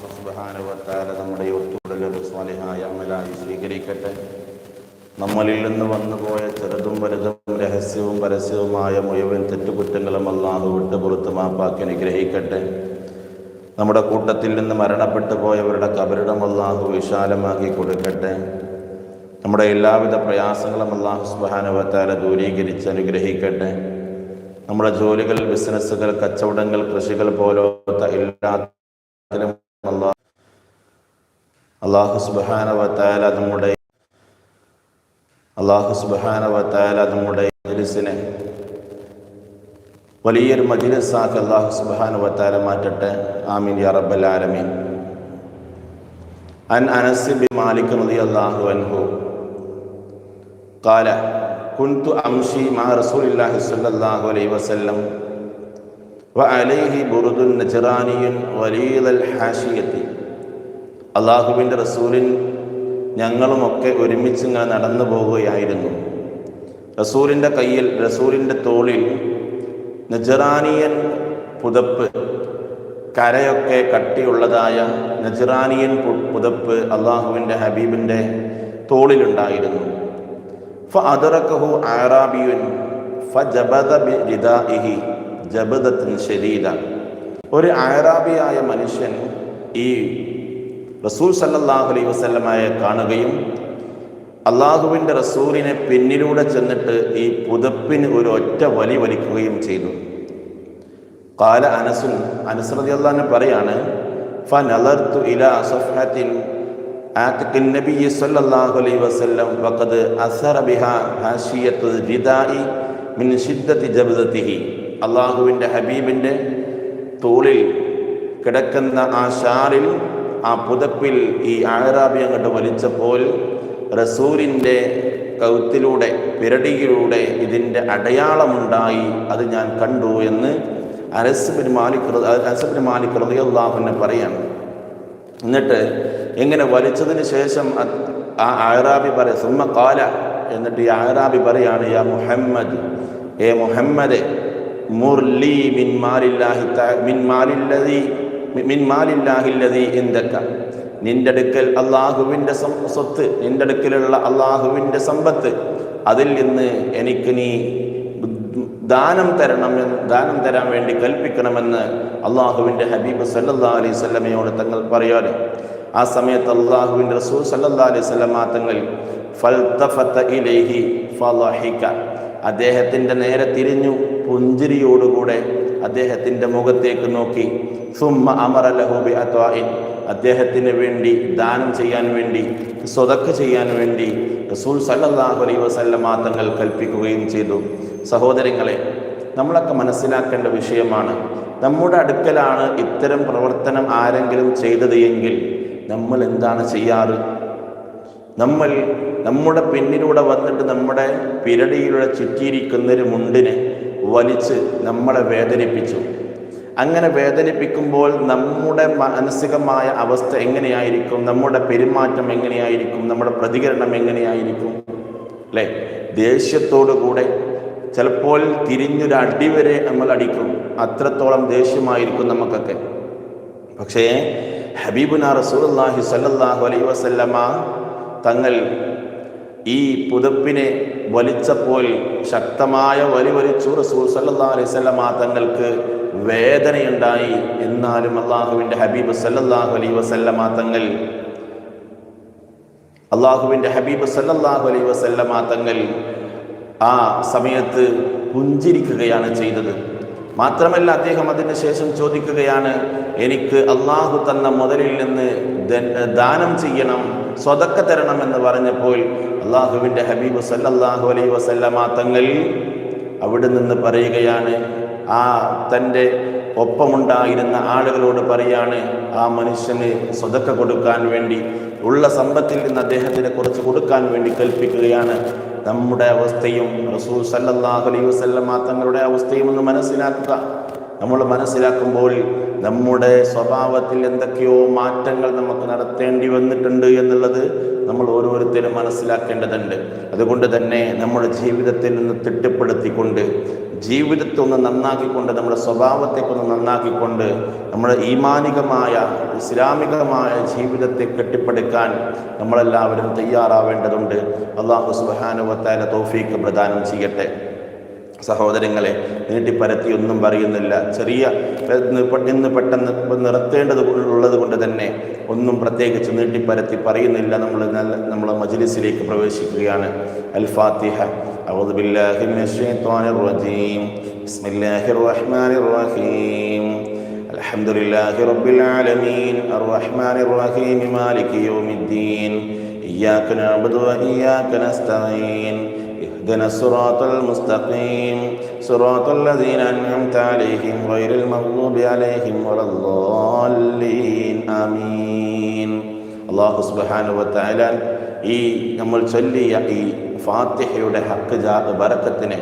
സുബ്ഹാനഹുവതആല നമ്മുടെ സ്വാലിഹായ അമലായി സ്വീകരിക്കട്ടെ. നമ്മളിൽ നിന്ന് വന്നുപോയ ചെറുതും വലുതും രഹസ്യവും പരസ്യവുമായ മുഴുവൻ തെറ്റുകുറ്റങ്ങളും അള്ളാഹു വിട്ട് പുറത്ത് മാപ്പാക്കി അനുഗ്രഹിക്കട്ടെ. നമ്മുടെ കൂട്ടത്തിൽ നിന്ന് മരണപ്പെട്ടു പോയവരുടെ കബരിടം അള്ളാഹു വിശാലമാക്കി കൊടുക്കട്ടെ. നമ്മുടെ എല്ലാവിധ പ്രയാസങ്ങളും അള്ളാഹു സുബാനുവത്താല ദൂരീകരിച്ച് അനുഗ്രഹിക്കട്ടെ. നമ്മുടെ ജോലികൾ ബിസിനസ്സുകൾ കച്ചവടങ്ങൾ കൃഷികൾ പോലത്തെ എല്ലാത്തിലും അള്ളാഹു അള്ളാഹു സുബാനവത്താല നമ്മുടെ അള്ളാഹു സുബാനവത്താല നമ്മുടെ മജ്ലിസിനെ വലിയൊരു മജ്ലിസാക്കി അള്ളാഹു സുബാനുവത്താല മാറ്റട്ടെ ആമീൻ യാ റബ്ബൽ ആലമീൻ അൻ അനസ് ബി മാലിക് റളിയല്ലാഹു അൻഹു قال كنت أمشي مع رسول الله صلى الله عليه وسلم وعليه برد نجراني وليل الحاشية അള്ളാഹുവിന്റെ റസൂലിൻ ഞങ്ങളുമൊക്കെ ഒരുമിച്ച് ഇങ്ങനെ നടന്നു പോവുകയായിരുന്നു. റസൂലിന്റെ കയ്യിൽ റസൂലിന്റെ തോളിൽ നജറാനിയൻ പുതപ്പ് കരയൊക്കെ കട്ടിയുള്ളതായ നജറാനിയൻ പുതപ്പ് അള്ളാഹുവിന്റെ ഹബീബിന്റെ തോളിലുണ്ടായിരുന്നു. ഫഅദറക്കഹു ആറാബിയുൻ ശരീര. ഒരു ആറാബിയായ മനുഷ്യൻ ഈ റസൂൽ സല്ലല്ലാഹു അലൈഹി വസല്ലമയെ കാണുകയും അള്ളാഹുവിന്റെ റസൂലിനെ പിന്നിലൂടെ ചെന്നിട്ട് ഈ പുതപ്പിന് ഒരു ഒറ്റ വലി വലിക്കുകയും ചെയ്തു. കാല അനസു അനസ് റളിയല്ലാഹു അൻഹു പറയാണ് അള്ളാഹുവിന്റെ ഹബീബിന്റെ തോളിൽ കിടക്കുന്ന ആ ഷാറിൽ ആ പുതപ്പിൽ ഈ ആറാബി അങ്ങോട്ട് വലിച്ചപ്പോൾ റസൂലിന്റെ കൗത്തിലൂടെ പിരടിയിലൂടെ ഇതിന്റെ അടയാളമുണ്ടായി. അത് ഞാൻ കണ്ടു എന്ന് അനസുബിൻ മാലിക് അനസുബിൻ മാലിക് റളിയല്ലാഹുവിനെ പറയാണ്. എന്നിട്ട് ഇങ്ങനെ വലിച്ചതിന് ശേഷം ആ ആറാബി പറയ സുമ കാല എന്നിട്ട് ഈ ആറാബി പറയാണ് യാ മുഹമ്മദ് ഏ മുഹമ്മദ് മുർലി മിൻ മാലില്ലാഹി മിൻ മാലില്ലദി മിൻ നിന്റെ അടുക്കൽ അള്ളാഹുവിന്റെ സ്വത്ത് നിന്റെ അടുക്കലുള്ള അള്ളാഹുവിന്റെ സമ്പത്ത് അതിൽ നിന്ന് എനിക്ക് നീ ദാനം തരണമെന്ന് ദാനം തരാൻ വേണ്ടി കൽപ്പിക്കണമെന്ന് അള്ളാഹുവിന്റെ ഹബീബ് സല്ലാ അലൈഹി സ്വലമയോട് തങ്ങൾ പറയാറ്. ആ സമയത്ത് അള്ളാഹുവിന്റെ റസൂൽ സല്ലാ അലൈഹി സ്വലമാ തങ്ങൾ ഇലൈഹി അദ്ദേഹത്തിന്റെ നേരെ തിരിഞ്ഞു പുഞ്ചിരിയോടുകൂടെ അദ്ദേഹത്തിന്റെ മുഖത്തേക്ക് നോക്കി. സുമ്മ അമറ ലഹുബി അദ്ദേഹത്തിന് വേണ്ടി ദാനം ചെയ്യാൻ വേണ്ടി സ്വതക്ക് ചെയ്യാൻ വേണ്ടി റസൂൽ സല്ലാഹു അലൈ വസല്ലമ തങ്ങൾ കൽപ്പിക്കുകയും ചെയ്തു. സഹോദരങ്ങളെ നമ്മളൊക്കെ മനസ്സിലാക്കേണ്ട വിഷയമാണ്. നമ്മുടെ അടുക്കലാണ് ഇത്തരം പ്രവർത്തനം ആരെങ്കിലും ചെയ്തത് എങ്കിൽ നമ്മൾ എന്താണ് ചെയ്യാറ്? നമ്മൾ നമ്മുടെ പിന്നിലൂടെ വന്നിട്ട് നമ്മുടെ പിരടിയിലൂടെ ചുറ്റിയിരിക്കുന്നൊരു മുണ്ടിനെ വലിച്ച് നമ്മളെ വേദനിപ്പിച്ചു. അങ്ങനെ വേദനിപ്പിക്കുമ്പോൾ നമ്മുടെ മാനസികമായ അവസ്ഥ എങ്ങനെയായിരിക്കും? നമ്മുടെ പെരുമാറ്റം എങ്ങനെയായിരിക്കും? നമ്മുടെ പ്രതികരണം എങ്ങനെയായിരിക്കും? അല്ലേ? ദേഷ്യത്തോടു കൂടെ ചിലപ്പോൾ തിരിഞ്ഞൊരു അടി വരെ നമ്മൾ അടിക്കും. അത്രത്തോളം ദേഷ്യമായിരിക്കും നമുക്കൊക്കെ. പക്ഷേ ഹബീബുന റസൂലുള്ളാഹി സല്ലാഹു അലൈ വസല്ലമ തങ്ങൾ ഈ പുതപ്പിനെ വലിച്ചപ്പോൾ ശക്തമായ വലി വലിച്ചു റസൂൽ സല്ലാ അലൈഹി വസല്ലമ തങ്ങൾക്ക് വേദനയുണ്ടായി. എന്നാലും അള്ളാഹുവിന്റെ ഹബീബ് സല്ലല്ലാഹു അലൈഹി വസല്ലമ തങ്ങൾ അള്ളാഹുവിന്റെ ഹബീബ് സല്ലല്ലാഹു അലൈഹി വസല്ലമ തങ്ങൾ ആ സമയത്ത് പുഞ്ചിരിക്കുകയാണ് ചെയ്തത്. മാത്രമല്ല അദ്ദേഹം അതിന് ശേഷം ചോദിക്കുകയാണ് എനിക്ക് അള്ളാഹു തന്ന മുതലിൽ നിന്ന് ദാനം ചെയ്യണം സ്വതക്ക തരണം എന്ന് പറഞ്ഞപ്പോൾ അള്ളാഹുവിന്റെ ഹബീബ് സല്ലല്ലാഹു അലൈ വസല്ലമ തങ്ങൾ അവിടെ നിന്ന് പറയുകയാണ് ആ തന്റെ ഒപ്പമുണ്ടായിരുന്ന ആളുകളോട് പറയാണ് ആ മനുഷ്യന് സ്വതക്ക കൊടുക്കാൻ വേണ്ടി ഉള്ള സമ്പത്തിൽ നിന്ന് അദ്ദേഹത്തിന് കുറച്ച് കൊടുക്കാൻ വേണ്ടി കൽപ്പിക്കുകയാണ്. നമ്മുടെ അവസ്ഥയും റസൂൽ സല്ലല്ലാഹു അലൈഹി വസല്ലമ തങ്ങളുടെ അവസ്ഥയും ഒന്ന് മനസ്സിലാക്കുക. നമ്മൾ മനസ്സിലാക്കുമ്പോൾ നമ്മുടെ സ്വഭാവത്തിൽ എന്തൊക്കെയോ മാറ്റങ്ങൾ നമുക്ക് നടത്തേണ്ടി വന്നിട്ടുണ്ട് എന്നുള്ളത് നമ്മൾ ഓരോരുത്തരും മനസ്സിലാക്കേണ്ടതുണ്ട്. അതുകൊണ്ട് തന്നെ നമ്മുടെ ജീവിതത്തിൽ നിന്ന് തിട്ടപ്പെടുത്തിക്കൊണ്ട് ജീവിതത്തെ ഒന്ന് നന്നാക്കിക്കൊണ്ട് നമ്മുടെ സ്വഭാവത്തേക്കൊന്ന് നന്നാക്കിക്കൊണ്ട് നമ്മുടെ ഈമാനികമായ ഇസ്ലാമികമായ ജീവിതത്തെ കെട്ടിപ്പടുക്കാൻ നമ്മളെല്ലാവരും തയ്യാറാവേണ്ടതുണ്ട്. അള്ളാഹു സുബാനുവത്തായ തോഫീക്ക് പ്രദാനം ചെയ്യട്ടെ. സഹോദരങ്ങളെ നീട്ടിപ്പരത്തി ഒന്നും പറയുന്നില്ല ചെറിയ ഇന്ന് പെട്ടെന്ന് നിർത്തേണ്ടത് ഉള്ളത് കൊണ്ട് തന്നെ ഒന്നും പ്രത്യേകിച്ച് നീട്ടിപ്പരത്തി പറയുന്നില്ല നമ്മൾ നല്ല നമ്മൾ മജ്ലിസിലേക്ക് പ്രവേശിക്കുകയാണ് അൽ ഫാത്തിഹ أعوذ بالله من الشيطان الرجيم بسم الله الرحمن الرحيم الحمد لله رب العالمين الرحمن الرحيم مالك يوم الدين إياك نعبد وإياك نستعين اهدنا الصراط المستقيم صراط الذين أنعمت عليهم غير المغضوب عليهم ولا الضالين آمين അള്ളാഹു സുബാനുവത്തായ ഈ നമ്മൾ ചൊല്ലിയ ഈ ഫാത്തിഹയുടെ ഹക്ക് ജാ ബറക്കത്തിനെ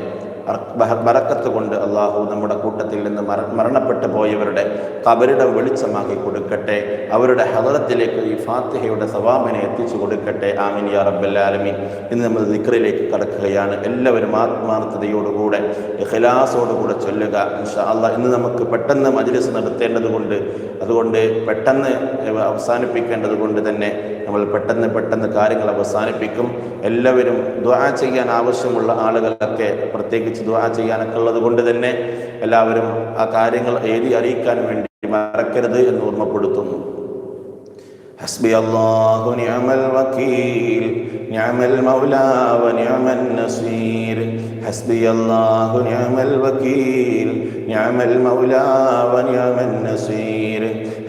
ബറക്കത്ത് കൊണ്ട് അള്ളാഹു നമ്മുടെ കൂട്ടത്തിൽ നിന്ന് മര മരണപ്പെട്ടു പോയവരുടെ കബരിടം വെളിച്ചമാക്കി കൊടുക്കട്ടെ. അവരുടെ ഹദറത്തിലേക്ക് ഈ ഫാത്തിഹയുടെ സവാമിനെ എത്തിച്ചു കൊടുക്കട്ടെ. ആമിൻ യാ ഇന്ന് നമ്മൾ ദിക്റിലേക്ക് കടക്കുകയാണ്. എല്ലാവരും ആത്മാർത്ഥതയോടുകൂടെ ഖിലാസോടുകൂടെ ചൊല്ലുക. അള്ളാഹ് ഇന്ന് നമുക്ക് പെട്ടെന്ന് മജ്ലിസ് നടത്തേണ്ടതുകൊണ്ട് അതുകൊണ്ട് പെട്ടെന്ന് അവസാനിപ്പിക്കേണ്ടതുകൊണ്ട് തന്നെ നമ്മൾ പെട്ടെന്ന് പെട്ടെന്ന് കാര്യങ്ങൾ അവസാനിപ്പിക്കും. എല്ലാവരും ദ്വാ ചെയ്യാൻ ആവശ്യമുള്ള ആളുകളൊക്കെ പ്രത്യേകിച്ച് ദ്വാ ചെയ്യാനൊക്കെ ഉള്ളത് കൊണ്ട് തന്നെ എല്ലാവരും ആ കാര്യങ്ങൾ എഴുതി അറിയിക്കാൻ വേണ്ടി മറക്കരുത് എന്ന് ഓർമ്മപ്പെടുത്തുന്നു. ഹസ്ബിയല്ലാഹു നിഅമൽ വക്കീൽ നിഅമൽ മൗലാ വ നിഅമൻ നസീർ. നിഅമൽ വക്കീൽ നിഅമൽ മൗലാ വ നസീർ.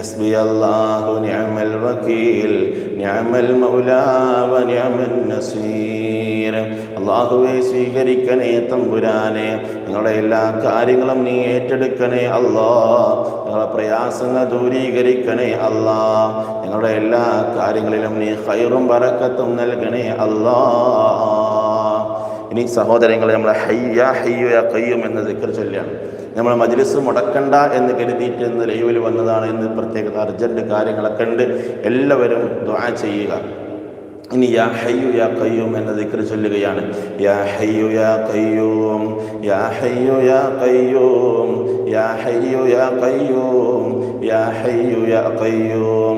حسبي الله نعم الوكيل نعم المولى ونعم النصير അള്ളാഹുവെ സ്വീകരിക്കണേ തമ്പുരാനെ നിങ്ങളുടെ എല്ലാ കാര്യങ്ങളും നീ ഏറ്റെടുക്കണേ അല്ലാ ഞങ്ങളുടെ പ്രയാസങ്ങൾ ദൂരീകരിക്കണേ അല്ലാ ഞങ്ങളുടെ എല്ലാ കാര്യങ്ങളിലും നീ ഹൈറും പറക്കത്തും നൽകണേ അല്ലാ ഇനി സഹോദരങ്ങളെ നമ്മൾ ഹയ്യ ഹയ്യോ യാ കയ്യും എന്ന ദിക്കർ ചൊല്ലിയാണ് നമ്മൾ മജ്ലിസ് മുടക്കണ്ട എന്ന് കരുതിയിട്ട് ഇന്ന് ലൈവിൽ വന്നതാണ് ഇന്ന് പ്രത്യേകത. അർജന്റ് കാര്യങ്ങളൊക്കെ ഉണ്ട്. എല്ലാവരും ദ്വാ ചെയ്യുക. ഇനി യാ ഹയ്യു യാ കയ്യൂം എന്ന ദിക്ർ ചൊല്ലുകയാണ്. യാ ഹയ്യു യാ കയ്യൂം യാ ഹയ്യു യാ കയ്യൂം യാ ഹയ്യു യാ കയ്യൂം യാ ഹയ്യു യാ കയ്യൂം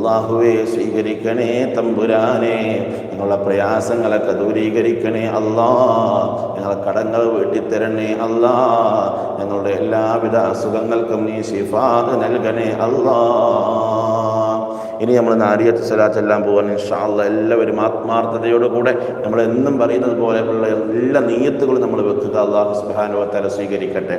അള്ളാഹുവെ സ്വീകരിക്കണേ തമ്പുരാനെ. ഞങ്ങളുടെ പ്രയാസങ്ങളൊക്കെ ദൂരീകരിക്കണേ അല്ലാ ഞങ്ങളെ കടങ്ങൾ വീട്ടിത്തരണേ അല്ലാ ഞങ്ങളുടെ എല്ലാവിധ അസുഖങ്ങൾക്കും നീ ശിഫാദ് നൽകണേ അല്ലാ ഇനി നമ്മൾ നാരിയത്ത് സ്വലാത്ത് എല്ലാം പോകാൻ ഇൻഷാല്ല എല്ലാവരും ആത്മാർത്ഥതയോടുകൂടെ നമ്മൾ എന്നും പറയുന്നത് പോലെയുള്ള എല്ലാ നീയത്തുകളും നമ്മൾ വെക്കുക. അള്ളാഹു സുബാനുവത്തല സ്വീകരിക്കട്ടെ.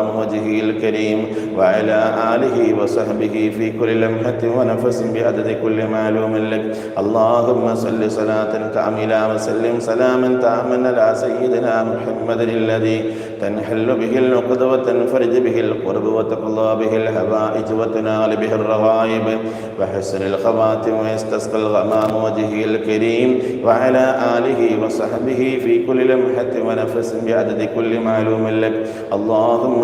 وجهه الكريم وعلى آله وصحبه في كل لمحة ونفس بعدد كل معلوم لك. اللهم صل صلاة كاملة وسلم سلاما تاما على سيدنا محمد الذي تنحل به العقد وتنفرج به القرب وتقضى به الحوائج وتنال به الرغائب وحسن الخواتم ويستسقى الغمام وجهه الكريم وعلى آله وصحبه في كل لمحة ونفس بعدد كل معلوم لك. اللهم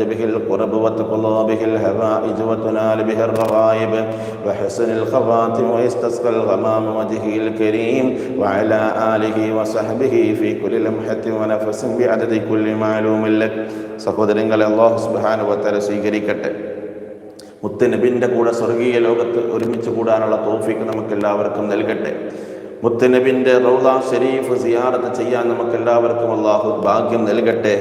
به القرب وتقضى به الهوائج وتنال به الرغائب وحسن الخواتم ويستسقى الغمام وجهه الكريم وعلى آله وصحبه في كل لمحة ونفس بعدد كل معلوم لك സഹോദരങ്ങളെ അള്ളാഹു സുബാനുവത്തര സ്വീകരിക്കട്ടെ മുത്തനബിൻ്റെ കൂടെ സ്വർഗീയ ലോകത്ത് ഒരുമിച്ച് കൂടാനുള്ള തോഫിക്ക് നമുക്ക് എല്ലാവർക്കും നൽകട്ടെ മുത്തനബിൻ്റെ റൗള ഷരീഫ് സിയാറത്ത് ചെയ്യാൻ നമുക്ക് എല്ലാവർക്കും അള്ളാഹു ഭാഗ്യം നൽകട്ടെ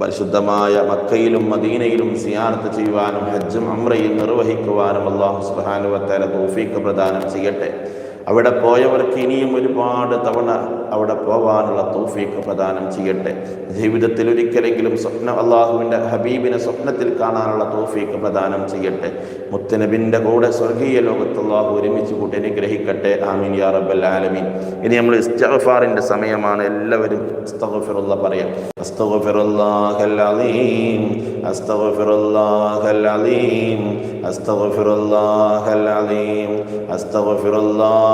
പരിശുദ്ധമായ മക്കയിലും മദീനയിലും സിയാർത്ത് ചെയ്യുവാനും ഹജ്ജും അമ്രയും നിർവഹിക്കുവാനും അള്ളാഹു സുഹാനുവത്തേല തോഫീക്ക് പ്രദാനം ചെയ്യട്ടെ. അവിടെ പോയവർക്ക് ഇനിയും ഒരുപാട് തവണ അവിടെ പോവാനുള്ള തോഫീക്ക് പ്രദാനം ചെയ്യട്ടെ. ജീവിതത്തിൽ ഒരിക്കലെങ്കിലും സ്വപ്ന അള്ളാഹുവിന്റെ ഹബീബിനെ സ്വപ്നത്തിൽ കാണാനുള്ള തോഫീക്ക് പ്രദാനം ചെയ്യട്ടെ. മുത്തനബിന്റെ കൂടെ സ്വർഗീയ ലോകത്ത് അള്ളാഹു ഒരുമിച്ച് കൂട്ടി അനുഗ്രഹിക്കട്ടെ. ആമീൻ യാ റബ്ബൽ ആലമീൻ. ഇനി നമ്മൾ ഇസ്തഫാറിന്റെ സമയമാണ്. എല്ലാവരും അസ്തഗ്ഫിറുള്ള പറയാം. അസ്തഗ്ഫിറുല്ലാഹൽ അലീം അസ്തഗ്ഫിറുല്ലാഹൽ അലീം അലീം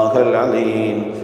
الله العليم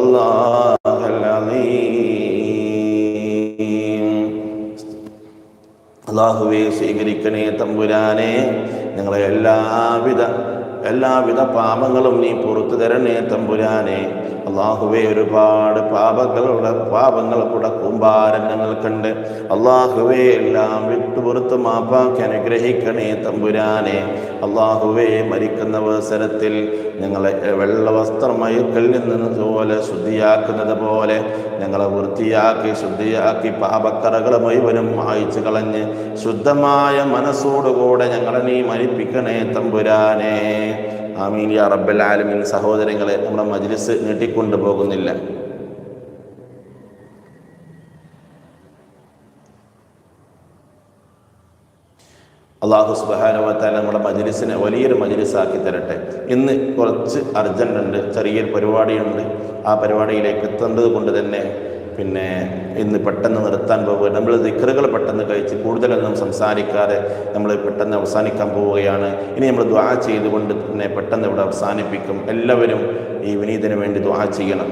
العظيم അള്ളാഹുവെ സ്വീകരിക്കണേ തമ്പുരാനെ ഞങ്ങളെ എല്ലാവിധ എല്ലാവിധ പാപങ്ങളും നീ പുറത്തു തരണേ തമ്പുരാനെ അള്ളാഹുവെ ഒരുപാട് പാപങ്ങളുടെ പാപങ്ങൾ കൂടെ കൂമ്പാരം ഞങ്ങൾക്കുണ്ട് അള്ളാഹുവെ എല്ലാം വിട്ടുപുറത്ത് മാപ്പാക്കി അനുഗ്രഹിക്കണേ തമ്പുരാനെ. അള്ളാഹുവെ മരിക്കുന്ന അവസരത്തിൽ ഞങ്ങളെ വെള്ള വസ്ത്രമയക്കൽ നിന്ന് പോലെ ശുദ്ധിയാക്കുന്നത് പോലെ ഞങ്ങളെ വൃത്തിയാക്കി ശുദ്ധിയാക്കി പാപക്കറകൾ മുഴുവനും മായിച്ചു കളഞ്ഞ് ശുദ്ധമായ മനസ്സോടുകൂടെ ഞങ്ങളെ നീ മരിപ്പിക്കണേ തമ്പുരാനെ. ആമീൻ യാ റബ്ബൽ ആലമീൻ. സഹോദരങ്ങളെ നമ്മുടെ മജ്ലിസ് നീട്ടിക്കൊണ്ടു പോകുന്നില്ല. അള്ളാഹു സുബാനുവത്താല നമ്മുടെ മജ്ലിസിനെ വലിയൊരു മജ്ലിസാക്കി തരട്ടെ. ഇന്ന് കുറച്ച് അർജന്റ് ഉണ്ട് ചെറിയൊരു പരിപാടിയുണ്ട്. ആ പരിപാടിയിലേക്ക് എത്തേണ്ടത് കൊണ്ട് തന്നെ പിന്നെ ഇന്ന് പെട്ടെന്ന് നിർത്താൻ പോവുക. നമ്മൾ ദിക്കറുകൾ പെട്ടെന്ന് കഴിച്ച് കൂടുതലൊന്നും സംസാരിക്കാതെ നമ്മൾ പെട്ടെന്ന് അവസാനിക്കാൻ പോവുകയാണ്. ഇനി നമ്മൾ ദ്വാ ചെയ്തുകൊണ്ട് തന്നെ പെട്ടെന്ന് ഇവിടെ അവസാനിപ്പിക്കും. എല്ലാവരും ഈ വിനീതിന് വേണ്ടി ദ്വാ ചെയ്യണം.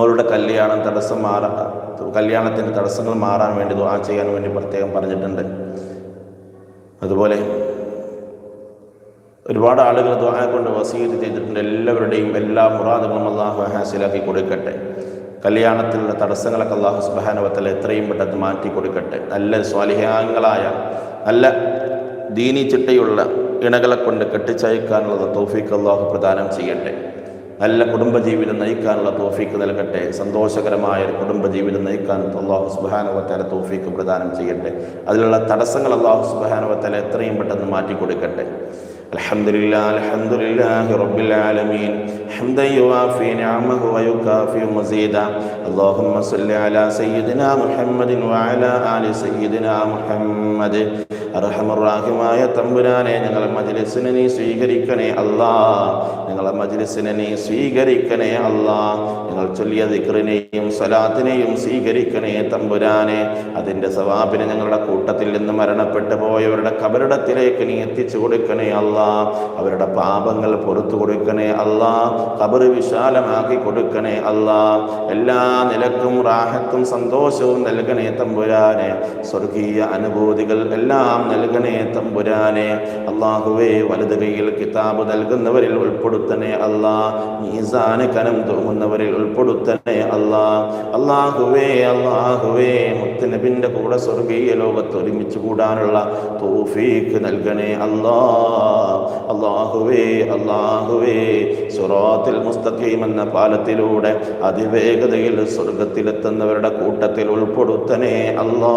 അവരുടെ കല്യാണം തടസ്സം മാറാ കല്യാണത്തിന്റെ തടസ്സങ്ങൾ മാറാൻ വേണ്ടി ദ്വാ ചെയ്യാൻ വേണ്ടി പ്രത്യേകം പറഞ്ഞിട്ടുണ്ട്. അതുപോലെ ഒരുപാട് ആളുകൾ ദ്വാ കൊണ്ട് വസീത് ചെയ്തിട്ടുണ്ട്. എല്ലാവരുടെയും എല്ലാ മുറാദുകളും അള്ളാഹു ഹാസിലാക്കി കൊടുക്കട്ടെ. കല്യാണത്തിലുള്ള തടസ്സങ്ങളൊക്കെ അള്ളാഹു സുബാനുവത്തല എത്രയും പെട്ടെന്ന് മാറ്റി കൊടുക്കട്ടെ. നല്ല സ്വാലിഹാംഗങ്ങളായ നല്ല ദീനി ചിട്ടയുള്ള ഇണകളെ കൊണ്ട് കെട്ടിച്ചയക്കാനുള്ള തോഫീക്ക് അള്ളാഹു പ്രദാനം ചെയ്യട്ടെ. നല്ല കുടുംബജീവിതം നയിക്കാനുള്ള തോഫീക്ക് നൽകട്ടെ. സന്തോഷകരമായ ഒരു കുടുംബജീവിതം നയിക്കാൻ അള്ളാഹു സുബാനുവത്തല തോഫീക്ക് പ്രദാനം ചെയ്യട്ടെ. അതിലുള്ള തടസ്സങ്ങൾ അള്ളാഹു സുബാനുവത്തല എത്രയും പെട്ടെന്ന് മാറ്റി കൊടുക്കട്ടെ. الحمد لله الحمد لله رب العالمين حمدا يوافي نعمه ويكافئ مزيدا اللهم صل على سيدنا محمد وعلى آل سيدنا محمد അർഹമറാഹിമായ തമ്പുരാനെ ഞങ്ങളെ മജ്ലിസിനെ നീ സ്വീകരിക്കണേ അല്ലാ ഞങ്ങളെ മജ്ലിസിനെ സ്വീകരിക്കണേ അല്ലാ. ഞങ്ങൾ ചൊല്ലിയ ദിക്റിനെയും സ്വലാത്തിനെയും സ്വീകരിക്കണേ തമ്പുരാനെ. അതിന്റെ സവാബിനെ ഞങ്ങളുടെ കൂട്ടത്തിൽ നിന്ന് മരണപ്പെട്ടു പോയവരുടെ കബറിടത്തിലേക്ക് നീ എത്തിച്ചു കൊടുക്കണേ അല്ലാ. അവരുടെ പാപങ്ങൾ പുറത്തു കൊടുക്കണേ അല്ലാ. കബറ് വിശാലമാക്കി കൊടുക്കണേ അല്ലാ. എല്ലാ നിലക്കും റാഹത്തും സന്തോഷവും നൽകണേ തമ്പുരാനെ. സ്വർഗീയ അനുഭൂതികൾ എല്ലാം നൽകണേ തമ്പുരാനെ. അള്ളാഹുവേ വലത് കൈയിൽ കിതാബ് നൽകുന്നവരിൽ ഉൾപ്പെടുത്തണേ അല്ലാ. മീസാന് കനം തൂങ്ങുന്നവരിൽ ഉൾപ്പെടുത്തണേ അല്ലാ. അല്ലാഹുവേ അള്ളാഹുവേ മുത്തനബിന്റെ കൂടെ സ്വർഗീയ ലോകത്ത് ഒരുമിച്ച് കൂടാനുള്ള തോഫീക്ക് നൽകണേ അല്ലാ. അല്ലാഹുവേ അല്ലാഹുവേ സുറാത്തിൽ മുസ്തഖീം എന്ന പാലത്തിലൂടെ അതിവേഗതയിൽ സ്വർഗത്തിലെത്തുന്നവരുടെ കൂട്ടത്തിൽ ഉൾപ്പെടുത്തണേ അല്ലാ.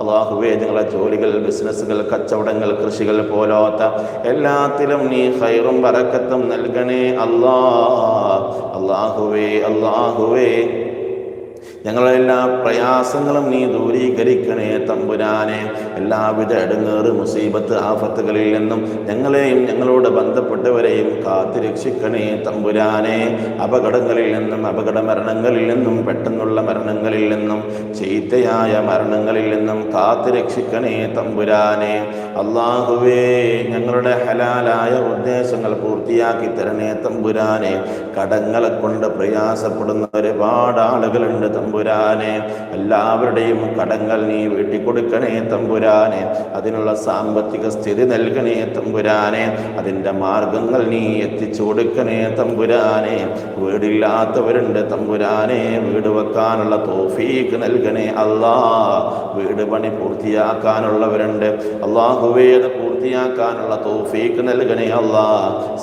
അള്ളാഹുവേ നിങ്ങളുടെ ജോലികൾ ബിസിനസ്സുകൾ കച്ചവടങ്ങൾ കൃഷികൾ പോലാത്ത എല്ലാത്തിലും നീ ഹൈറും വറക്കത്തും നൽകണേ അല്ലാ അള്ളാഹുവേ അള്ളാഹുവേ ഞങ്ങളെ എല്ലാ പ്രയാസങ്ങളും നീ ദൂരീകരിക്കണേ തമ്പുരാനെ. എല്ലാവിധ എടുങ്ങേറ് മുസീബത്ത് ആഫത്തുകളിൽ നിന്നും ഞങ്ങളെയും ഞങ്ങളോട് ബന്ധപ്പെട്ടവരെയും കാത്തു രക്ഷിക്കണേ തമ്പുരാനെ. അപകടങ്ങളിൽ നിന്നും അപകട മരണങ്ങളിൽ നിന്നും പെട്ടെന്നുള്ള മരണങ്ങളിൽ നിന്നും ചീത്തയായ മരണങ്ങളിൽ നിന്നും കാത്തു രക്ഷിക്കണേ തമ്പുരാനെ. അള്ളാഹുവേ ഞങ്ങളുടെ ഹലാലായ ഉദ്ദേശങ്ങൾ പൂർത്തിയാക്കി തരണേ തമ്പുരാനെ. കടങ്ങളെ കൊണ്ട് പ്രയാസപ്പെടുന്ന ഒരുപാട് ആളുകളുണ്ട് തമ്പുരാനെ എല്ലാവരുടെയും കടങ്ങൾ നീ വീട്ടിക്കൊടുക്കണേ തമ്പുരാനെ അതിനുള്ള സാമ്പത്തിക സ്ഥിതി നൽകണേ തമ്പുരാനെ അതിന്റെ മാർഗങ്ങൾ നീ എത്തിച്ചു കൊടുക്കണേ തമ്പുരാനെ. വീടില്ലാത്തവരുണ്ട് തമ്പുരാനെ വീട് വെക്കാനുള്ള തോഫീക്ക് നൽകണേ അല്ലാ വീട് പണി പൂർത്തിയാക്കാനുള്ളവരുണ്ട് അള്ളാഹുവേദ പൂർത്തിയാക്കാനുള്ള തോഫീക്ക് നൽകണേ അല്ലാ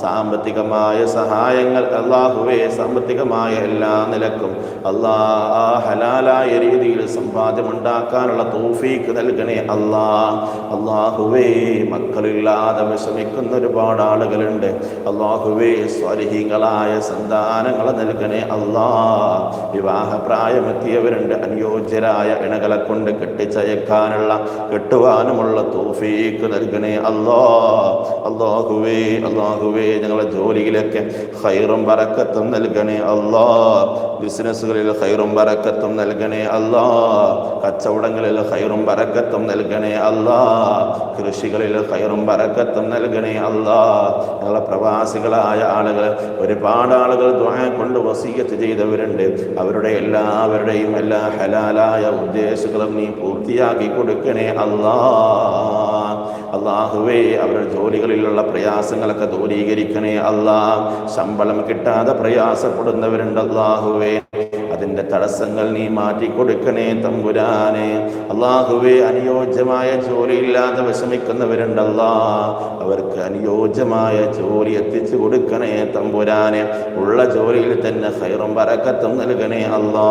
സാമ്പത്തികമായ സഹായങ്ങൾ അള്ളാഹുവേ സാമ്പത്തികമായ എല്ലാ നിലക്കും അല്ലാ ആ ഹലാലായ രീതിയിൽ സമ്പാദ്യമുണ്ടാക്കാനുള്ള തോഫീക്ക് നൽകണേ അല്ലാ അള്ളാഹുവേ മക്കളില്ലാതെ വിഷമിക്കുന്ന ഒരുപാട് ആളുകളുണ്ട്. അള്ളാഹുവേ സ്വരഹികളായ സന്താനങ്ങളെ നൽകണേ അല്ലാ വിവാഹപ്രായമെത്തിയവരുണ്ട്. അനുയോജ്യരായ ഇണകളെ കൊണ്ട് കെട്ടിച്ചയക്കാനുള്ള കെട്ടുവാനുമുള്ള തോഫീക്ക് നൽകണേ അല്ലാ അള്ളാഹുവേ അള്ളാഹുവേ ഞങ്ങളെ ജോലിയിലൊക്കെ ഹൈറും പറക്കത്തും നൽകണേ അല്ലാ ബിസിനസ്സുകളിൽ ഹൈറും ബറക്കത്തും നൽകണേ അല്ലാ. കച്ചവടങ്ങളിൽ ഹൈറും ബറക്കത്തും നൽകണേ അല്ലാ. കൃഷികളിൽ ഹൈറും ബറക്കത്തും നൽകണേ അല്ലാ. ഞങ്ങളെ പ്രവാസികളായ ആളുകൾ ഒരുപാട് ആളുകൾ ദുആ കൊണ്ട് വസീയത്ത് ചെയ്തവരുണ്ട്. അവരുടെ എല്ലാവരുടെയും എല്ലാ ഹലാലായ ഉദ്ദേശങ്ങളും നീ പൂർത്തിയാക്കി കൊടുക്കണേ അല്ലാ. അള്ളാഹുവേ അവരുടെ ജോലികളിലുള്ള പ്രയാസങ്ങളൊക്കെ ദൂരീകരിക്കണേ അല്ലാ. ശമ്പളം കിട്ടാതെ പ്രയാസപ്പെടുന്നവരുണ്ട് അള്ളാഹുവേ അതിന്റെ തടസ്സങ്ങൾ നീ മാറ്റി മാറ്റിക്കൊടുക്കണേ തമ്പുരാനെ. അള്ളാഹുവെ അനുയോജ്യമായ ജോലിയില്ലാതെ വിഷമിക്കുന്നവരുണ്ടല്ലാ. അവർക്ക് അനുയോജ്യമായ ജോലി എത്തിച്ചു കൊടുക്കണേ തമ്പുരാനെ. ഉള്ള ജോലിയിൽ തന്നെ ഹൈറും പറക്കത്തും നൽകണേ അല്ലാ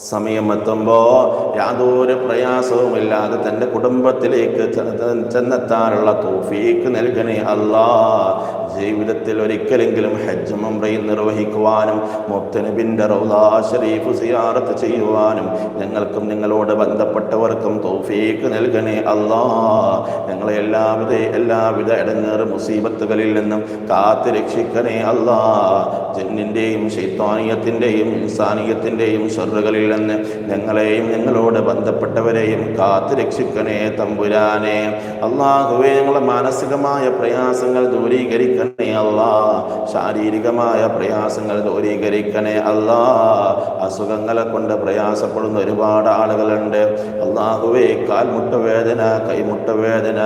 സമയം എത്തുമ്പോൾ യാതൊരു പ്രയാസവുമില്ലാതെ തന്റെ കുടുംബത്തിലേക്ക് ചെന്നെത്താനുള്ള തോഫീക്ക് നൽകണേ അല്ലാ ജീവിതത്തിൽ ഒരിക്കലെങ്കിലും ഹജ്ജ് മുംറയും നിർവഹിക്കുവാനും മുത്തനബിന്റെ റൗദാ ഷരീഫ് സിയാറത്ത് ചെയ്യുവാനും ഞങ്ങൾക്കും നിങ്ങളോട് ബന്ധപ്പെട്ടവർക്കും തോഫീക്ക് നൽകണേ അല്ലാ ഞങ്ങളെ എല്ലാവിധ എല്ലാവിധ ഇടങ്ങേറ് മുസീബത്തുകളിൽ നിന്നും കാത്തു രക്ഷിക്കണേ അല്ലാ ജന്നിന്റെയും ശൈത്താനീയത്തിന്റെയും ഇൻസാനീയത്തിന്റെയും ഷറുകളിൽ നിന്ന് ഞങ്ങളെയും ഞങ്ങളോട് ബന്ധപ്പെട്ടവരെയും കാത്തു രക്ഷിക്കണേ തമ്പുരാനെ. അള്ളാഹുവെ ഞങ്ങളുടെ മാനസികമായ പ്രയാസങ്ങൾ ദൂരീകരിക്കണേ അല്ലാ ശാരീരികമായ പ്രയാസങ്ങൾ ദൂരീകരിക്കണേ അല്ലാ അസുഖങ്ങളെ കൊണ്ട് പ്രയാസപ്പെടുന്ന ഒരുപാട് ആളുകളുണ്ട്. അള്ളാഹുവേ കാൽമുട്ട വേദന കൈമുട്ട വേദന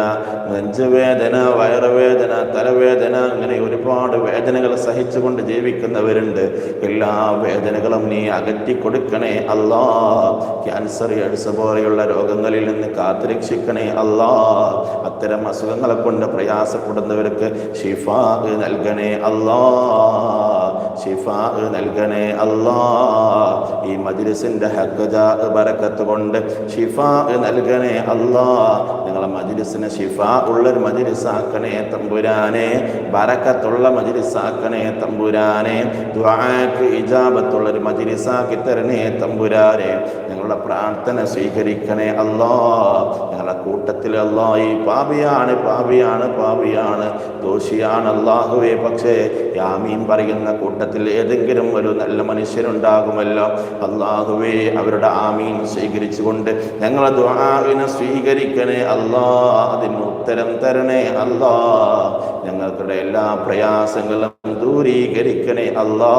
നെഞ്ചുവേദന വയറുവേദന തലവേദന അങ്ങനെ ഒരുപാട് വേദനകൾ സഹിച്ചുകൊണ്ട് ജീവിക്കുന്നവരുണ്ട്. എല്ലാ വേദനകളും നീ അകറ്റി കൊടുക്കണേ അല്ലാ ക്യാൻസർ എഡ്സ് പോലെയുള്ള രോഗങ്ങളിൽ നിന്ന് കാത്തുരക്ഷിക്കണേ അല്ലാ അത്തരം അസുഖങ്ങളെ കൊണ്ട് പ്രയാസപ്പെടുന്നവർക്ക് ഷിഫാ നൽകണേ അല്ലാ ഷിഫാ നൽകണേ അല്ലാ ഈ മജ്ലിസിന്റെ ഹക്കജാ ബറക്കത്ത് കൊണ്ട് ഷിഫാ നൽകണേ അല്ലാ നിങ്ങളെ മജ്ലിസിനെ ഷിഫാ ഉള്ളൊരു മജ്ലിസാക്കണേ തമ്പുരാനെ. ബറക്കത്തുള്ള മജ്ലിസാക്കണേ തമ്പുരാനെ. ദ്വാക്ക് ഇജാബത്തുള്ളൊരു മജ്ലിസാക്കി തരണേ തമ്പുരാനെ. ഞങ്ങളുടെ പ്രാർത്ഥന സ്വീകരിക്കണേ അല്ലാ കൂട്ടത്തിൽ അള്ളാഹി പാപിയാണ് പാപിയാണ് പാപിയാണ്. ദോഷിയാണ് അള്ളാഹുവെ പക്ഷേ യാമീൻ പറയുന്ന കൂട്ടത്തിൽ ഏതെങ്കിലും ഒരു നല്ല മനുഷ്യരുണ്ടാകുമല്ലോ അള്ളാഹുവെ അവരുടെ ആമീൻ സ്വീകരിച്ചുകൊണ്ട് ഞങ്ങളെ ദ്വാവിനെ സ്വീകരിക്കണേ. അല്ലാ അതിന് ഉത്തരം തരണേ. അല്ലാ ഞങ്ങൾക്കുടെ എല്ലാ പ്രയാസങ്ങളും ദൂരീകരിക്കണേ അല്ലാ.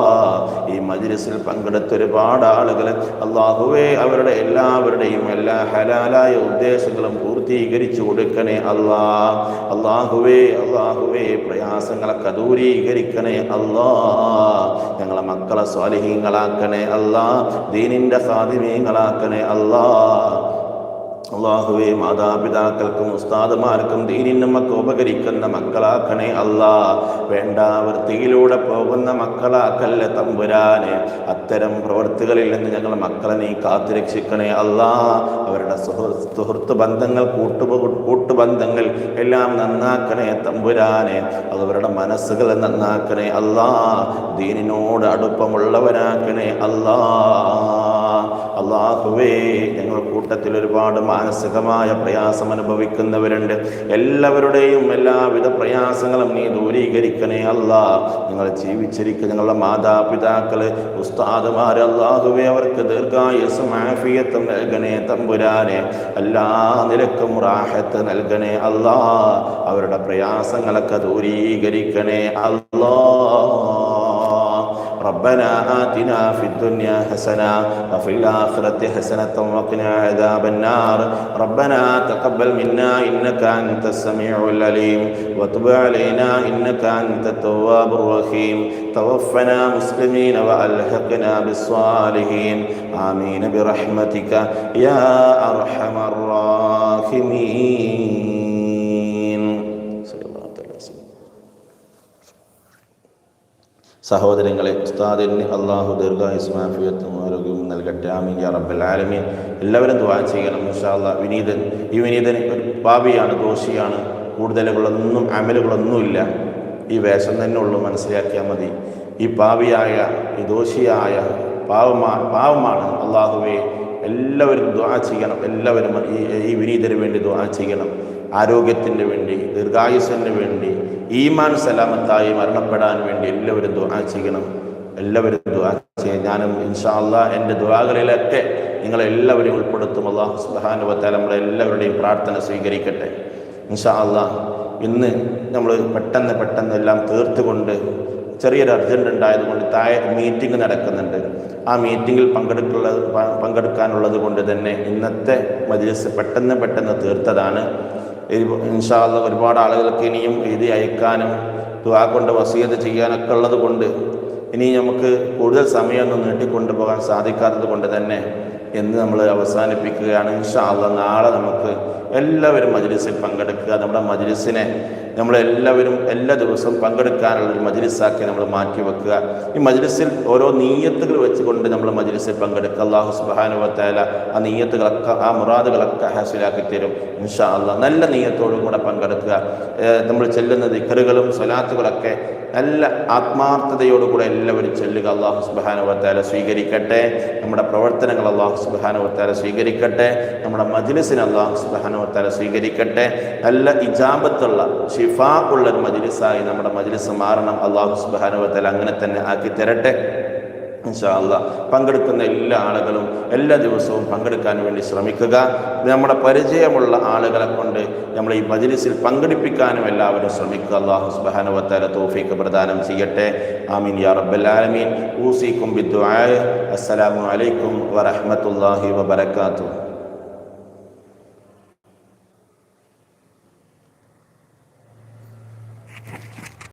ഈ മജ്ലിസിൽ പങ്കെടുത്ത ഒരുപാട് ആളുകൾ അള്ളാഹുവേ അവരുടെ എല്ലാവരുടെയും എല്ലാ ഹലാലായ ഉദ്ദേശങ്ങളും പൂർത്തീകരിച്ചു കൊടുക്കണേ അല്ലാ. അള്ളാഹുവേ അള്ളാഹുവേ പ്രയാസങ്ങളൊക്കെ ദൂരീകരിക്കണേ അല്ലാ. ഞങ്ങളെ മക്കളെ സ്വാലിഹീങ്ങളാക്കണേ അല്ലാ. ദീനിന്റെ സാധിമീങ്ങളാക്കണേ അല്ലാ. അള്ളാഹുവെ മാതാപിതാക്കൾക്കും ഉസ്താദുമാർക്കും ദീനിനും മക്ക ഉപകരിക്കുന്ന മക്കളാക്കണേ അല്ലാ. വേണ്ട വൃത്തിയിലൂടെ പോകുന്ന മക്കളാക്കല്ല തമ്പുരാനെ. അത്തരം പ്രവൃത്തികളിൽ നിന്ന് ഞങ്ങൾ മക്കളെ നീ കാത്തുരക്ഷിക്കണേ അല്ലാ. അവരുടെ സുഹൃത്ത് ബന്ധങ്ങൾ കൂട്ടു കൂട്ടുബന്ധങ്ങൾ എല്ലാം നന്നാക്കണേ തമ്പുരാനെ. അവരുടെ മനസ്സുകൾ നന്നാക്കണേ അല്ലാ. ദീനിനോട് അടുപ്പമുള്ളവരാക്കണേ അല്ലാ. അള്ളാഹുവേ ഞങ്ങൾ കൂട്ടത്തിൽ ഒരുപാട് മാനസികമായ പ്രയാസം അനുഭവിക്കുന്നവരുണ്ട്. എല്ലാവരുടെയും എല്ലാവിധ പ്രയാസങ്ങളും നീ ദൂരീകരിക്കണേ അല്ല. നിങ്ങൾ ജീവിച്ചിരിക്കുന്ന ഞങ്ങളുടെ മാതാപിതാക്കൾ ഉസ്താദുമാർ അവർക്ക് ദീർഘായുസും ആഫിയത്തും നൽകണേ തമ്പുരാനെ. എല്ലാ നിലക്കും റാഹത്ത് നൽകണേ അല്ലാ. അവരുടെ പ്രയാസങ്ങളൊക്കെ ദൂരീകരിക്കണേ അല്ലാ. ربنا آتنا في الدنيا حسنة وفي الآخرة حسنة وقنا عذاب النار. ربنا تقبل منا إنك أنت السميع العليم وتب علينا إنك أنت التواب الرحيم. توفنا مسلمين وألحقنا بالصالحين. آمين برحمتك يا أرحم الراحمين. സഹോദരങ്ങളെ ഉസ്താദിന് അള്ളാഹു ദീർഘായുസ്മാഫിയത്തും ആരോഗ്യവും നൽകട്ടെ. ആമീൻ യാ റബ്ബൽ ആലമീൻ. എല്ലാവരും ദ്വാ ചെയ്യണം ഇൻഷാല്ല വിനീതൻ ഈ വിനീതൻ ഒരു പാപിയാണ് ദോഷിയാണ്. കൂടുതലുകളൊന്നും അമലുകളൊന്നുമില്ല. ഈ വേഷം തന്നെ ഉള്ളൂ മനസ്സിലാക്കിയാൽ മതി. ഈ പാവിയായ ഈ ദോഷിയായ പാവമാ പാവമാണ് അള്ളാഹുവെ എല്ലാവരും ദ്വാ ചെയ്യണം. എല്ലാവരും ഈ ഈ വിനീതന് വേണ്ടി ദ്വാ ചെയ്യണം. ആരോഗ്യത്തിന് വേണ്ടി ദീർഘായുസിന് വേണ്ടി ഈമാൻ സലാമത്തായി മരണപ്പെടാൻ വേണ്ടി എല്ലാവരും ദുആ ചെയ്യണം. എല്ലാവരും ദുആ ചെയ്യണം. ഞാൻ ഞാനും ഇൻഷാ അല്ലാ എന്റെ ദുആകളിലൊക്കെ നിങ്ങളെല്ലാവരെയും ഉൾപ്പെടുത്തും. അള്ളാഹു സുബാനുവത്താൽ നമ്മളെ എല്ലാവരുടെയും പ്രാർത്ഥന സ്വീകരിക്കട്ടെ. ഇൻഷാ ഇന്ന് നമ്മൾ പെട്ടെന്ന് പെട്ടെന്ന് എല്ലാം തീർത്തുകൊണ്ട് ചെറിയൊരു അർജന്റ് ഉണ്ടായതുകൊണ്ട് താഴെ മീറ്റിംഗ് നടക്കുന്നുണ്ട്. ആ മീറ്റിങ്ങിൽ പങ്കെടുക്കുള്ള പങ്കെടുക്കാനുള്ളത് കൊണ്ട് തന്നെ ഇന്നത്തെ മജ്ലിസ് പെട്ടെന്ന് പെട്ടെന്ന് തീർത്തതാണ്. ഇൻഷാല്ല ഒരുപാട് ആളുകൾക്ക് ഇനിയും എഴുതി അയക്കാനും ദുവാ കൊണ്ട് വസീയത്ത് ചെയ്യാനൊക്കെ ഉള്ളത് കൊണ്ട് ഇനി നമുക്ക് കൂടുതൽ സമയമൊന്നും നീട്ടിക്കൊണ്ടുപോകാൻ സാധിക്കാത്തത് കൊണ്ട് തന്നെ എന്ന് നമ്മൾ അവസാനിപ്പിക്കുകയാണ്. ഇൻഷാല്ല നാളെ നമുക്ക് എല്ലാവരും മജ്ലിസിൽ പങ്കെടുക്കുക. നമ്മുടെ മജ്ലിസിനെ നമ്മളെല്ലാവരും എല്ലാ ദിവസവും പങ്കെടുക്കാനുള്ള ഒരു മജ്ലിസാക്കി നമ്മൾ മാറ്റി വെക്കുക. ഈ മജ്ലിസിൽ ഓരോ നീയത്തുകൾ വെച്ചുകൊണ്ട് നമ്മൾ മജ്ലിസിൽ പങ്കെടുക്കുക. അള്ളാഹു സുബാനുവത്തേല ആ നീയത്തുകളൊക്കെ ആ മുറാദുകളൊക്കെ ഹാസിലാക്കി തരും ഇൻഷാ അള്ളാഹ് നല്ല നീയത്തോടും കൂടെ പങ്കെടുക്കുക. നമ്മൾ ചെല്ലുന്ന ദിക്കറുകളും സ്വലാത്തുകളൊക്കെ നല്ല ആത്മാർത്ഥതയോടുകൂടെ എല്ലാവരും ചെല്ലുക. അള്ളാഹു സുബാനുവത്തേല സ്വീകരിക്കട്ടെ. നമ്മുടെ പ്രവർത്തനങ്ങൾ അള്ളാഹു സുബാനുവത്തേല സ്വീകരിക്കട്ടെ. നമ്മുടെ മജ്ലിസിന് അള്ളാഹു സുബാനുവത്താല സ്വീകരിക്കട്ടെ. നല്ല ഇജാബത്തുള്ള ഷിഫാ ഉള്ള ഒരു മജ്ലിസായി നമ്മുടെ മജ്ലിസ് മാറണം. അള്ളാഹു സുബാനുവത്താല അങ്ങനെ തന്നെ ആക്കി തരട്ടെ. ഇൻഷാ അല്ലാ പങ്കെടുക്കുന്ന എല്ലാ ആളുകളും എല്ലാ ദിവസവും പങ്കെടുക്കാൻ വേണ്ടി ശ്രമിക്കുക. നമ്മുടെ പരിചയമുള്ള ആളുകളെ കൊണ്ട് നമ്മൾ ഈ മജ്ലിസിൽ പങ്കെടുപ്പിക്കാനും എല്ലാവരും ശ്രമിക്കുക. അള്ളാഹു സുബ്ഹാനഹു തോഫീക്ക് പ്രദാനം ചെയ്യട്ടെ. ആമീൻ യാ റബ്ബൽ ആലമീൻ. ഊസിക്കും ബിദ്ദുആ അസ്സലാമു അലൈക്കും വറഹ്മത്തുള്ളാഹി വബറകാതുഹു.